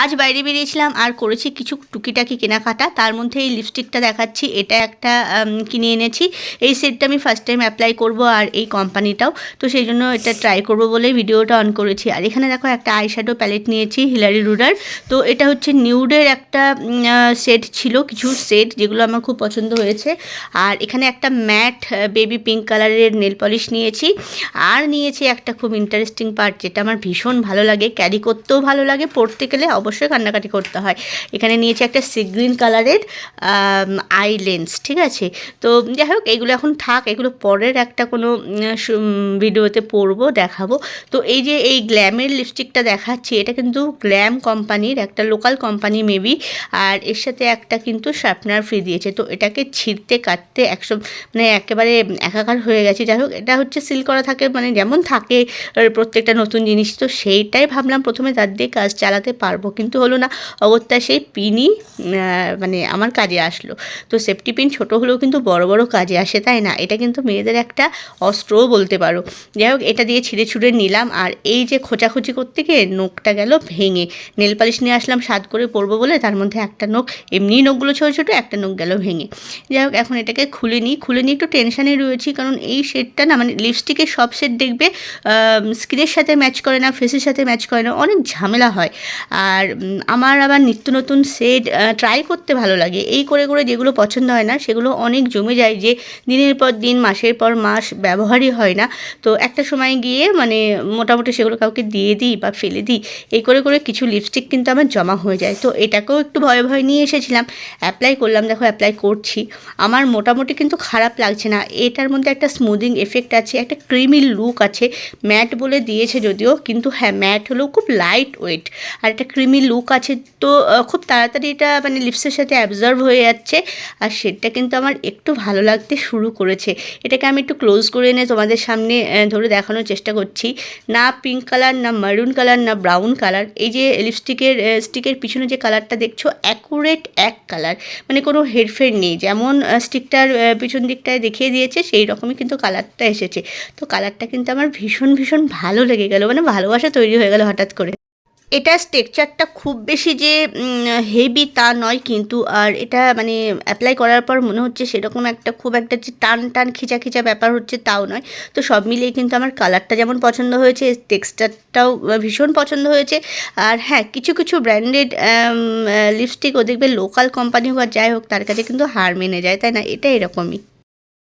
আজ বাইরে বেরিয়েছিলাম আর করেছি কিছু টুকিটাকি কেনাকাটা। তার মধ্যে এই লিপস্টিকটা দেখাচ্ছি, এটা একটা কিনে এনেছি। এই সেটটা আমি ফার্স্ট টাইম অ্যাপ্লাই করব আর এই কোম্পানিটাও তো সেই জন্য এটা ট্রাই করব বলে ভিডিওটা অন করেছি। আর এখানে দেখো একটা আইশ্যাডো প্যালেট নিয়েছি হিলারি রুডার তো এটা হচ্ছে নিউডের একটা সেট ছিল, কিছু সেট যেগুলো আমার খুব পছন্দ হয়েছে। আর এখানে একটা ম্যাট বেবি পিঙ্ক কালারের নেল পলিশ নিয়েছি। আর নিয়েছি একটা খুব ইন্টারেস্টিং পার্ট যেটা আমার ভীষণ ভালো লাগে। ক্যারি করতেও ভালো লাগে পড়তে গেলে অবশ্যই কান্নাকাটি করতে হয়। এখানে নিয়েছি একটা সি গ্রিন কালারের আই লেন্স, ঠিক আছে? তো যাই হোক, এগুলো এখন থাক, এগুলো পরের একটা কোনো ভিডিওতে পরবো, দেখাবো। তো এই যে এই গ্ল্যামের লিপস্টিকটা দেখাচ্ছি, এটা কিন্তু গ্ল্যাম কোম্পানির, একটা লোকাল কোম্পানি মেবি, আর এর সাথে একটা কিন্তু শার্পনার ফ্রি দিয়েছে। তো এটাকে ছিঁড়তে, কাটতে একশো মানে একেবারে একাকার হয়ে গেছে। যাই হোক, এটা হচ্ছে সিল করা থাকে মানে যেমন থাকে প্রত্যেকটা নতুন জিনিস। তো সেইটাই ভাবলাম প্রথমে তার দিয়ে কাজ চালাতে পারব কিন্তু হলো না, অগত্যা সেই পিনই মানে আমার কাজে আসলো। তো সেফটি পিন ছোট হলেও কিন্তু বড় বড় কাজে আসে, তাই না? এটা কিন্তু মেয়েদের একটা অস্ত্রও বলতে পারো। যাই হোক, এটা দিয়ে ছিঁড়ে ছুঁড়ে নিলাম। আর এই যে খোঁচাখুচি করতে গিয়ে নোকটা গেল ভেঙে। নেল পালিশ নিয়ে আসলাম স্বাদ করে পরবো বলে। তার মধ্যে একটা নোক এমনি নোকগুলো ছোটো ছোটো, একটা নোখ গেল ভেঙে। যাই হোক, এখন এটাকে খুলে নিই। খুলে নিয়ে একটু টেনশানে রয়েছি, কারণ এই শেডটা না মানে লিপস্টিকের সব শেড দেখবে স্কিনের সাথে ম্যাচ করে না ফেসের সাথে ম্যাচ করে না। অনেক ঝামেলা হয়। আর উম, আমার আবার নিত্য নতুন শেড ট্রাই করতে ভালো লাগে। এই করে করে যেগুলো পছন্দ হয় না সেগুলো অনেক জমে যায় যে দিনের পর দিন মাসের পর মাস ব্যবহারই হয় না। তো একটা সময় গিয়ে মানে মোটামুটি সেগুলো কাউকে দিয়ে দিই বা ফেলে দিই এই করে করে কিছু লিপস্টিক কিন্তু আমার জমা হয়ে যায়। তো এটাকেও একটু ভয়ে ভয়ে নিয়ে এসেছিলাম অ্যাপ্লাই করলাম দেখো অ্যাপ্লাই করছি। আমার মোটামুটি কিন্তু খারাপ লাগছে না। এটার মধ্যে একটা স্মুদিং এফেক্ট আছে একটা ক্রিমি লুক আছে। ম্যাট বলে দিয়েছে যদিও কিন্তু হ্যাঁ ম্যাট হলেও খুব লাইট ওয়েট আর একটা ক্রিমি লুক আছে, তো খুব তাড়াতাড়ি এটা মানে লিপসের সাথে অ্যাবজর্ভ হয়ে যাচ্ছে। আর সেটা কিন্তু আমার একটু ভালো লাগতে শুরু করেছে। এটাকে আমি একটু ক্লোজ করে এনে তোমাদের সামনে ধরে দেখানোর চেষ্টা করছি। না পিঙ্ক কালার না মারুন কালার না ব্রাউন কালার এই যে লিপস্টিকের স্টিকের পিছনে যে কালারটা দেখছ অ্যাকুরেট এক কালার মানে কোনো হেরফের নেই। যেমন স্টিকটার পিছন দিকটায় দেখিয়ে দিয়েছে, সেই রকমই কিন্তু কালারটা এসেছে। তো কালারটা কিন্তু আমার ভীষণ ভীষণ ভালো লেগে গেল। মানে ভালোবাসা তৈরি হয়ে গেল হঠাৎ করে। এটা স্ট্রেকচারটা খুব বেশি যে হেভি তা নয় কিন্তু, আর এটা মানে অ্যাপ্লাই করার পর মনে হচ্ছে সেরকম একটা খুব একটা যে টান টান খিচা খিচা ব্যাপার হচ্ছে তাও নয়। তো সব মিলিয়ে কিন্তু আমার কালারটা যেমন পছন্দ হয়েছে টেক্সচারটাও ভীষণ পছন্দ হয়েছে। আর হ্যাঁ কিছু কিছু ব্র্যান্ডেড লিপস্টিক ও দেখবে লোকাল কোম্পানি হোক যাই হোক, তার কাছে কিন্তু হার মেনে যায়, তাই না? এটা এরকমই।